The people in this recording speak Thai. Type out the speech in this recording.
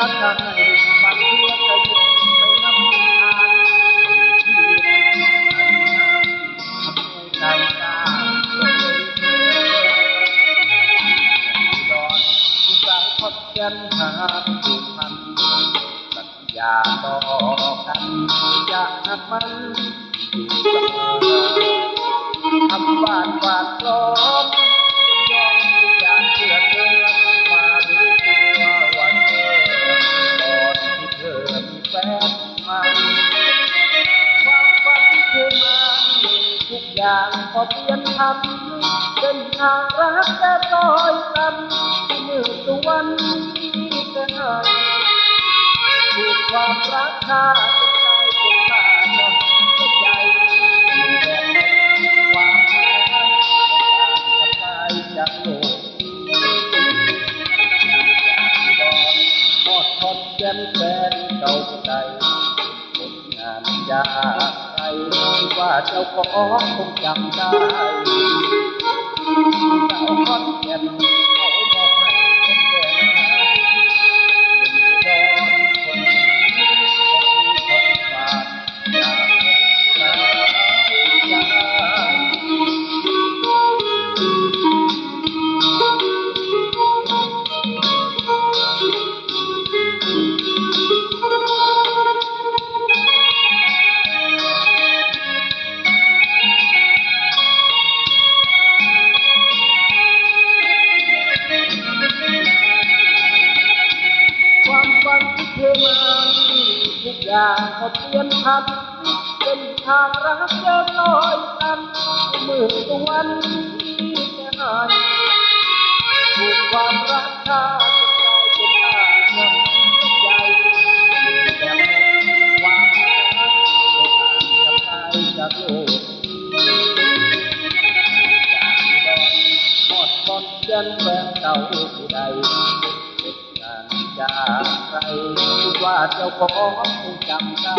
มันเพื่อจะหยุดไปนำทางที่อันงามใจกล้าดอนผู้สาวพดกันหาผู้พันสัญญาต่อกันจะหักมันอยู่เสมอทำหวานวานล้อ อย่างพอเปลี่ยนทำเป็นทางรักแต่ลอยต่ำเมื่อตะวันนี้ก็หายถูกความรักฆ่าจนตายจนฆ่าจนใจอยู่แบบความรักจากไปจากโลกจากดอนทอดทอดแก่นแฟนเก่าใจผลงานยาก ว่าเจ้าของคงจำได้ อย่างก็เปลี่ยนพันเป็นทางรักเดินลอยตันเมื่อตะวันที่จะหายถูกความรักฆ่าจนตายจนตายจนใจอยู่แบบหมดความรักไม่ต่างกับตายจากโลกจากดอนทอดบอนเยันแฟนเก่าผู้ใด จากใครว่าเจ้าของคงจำได้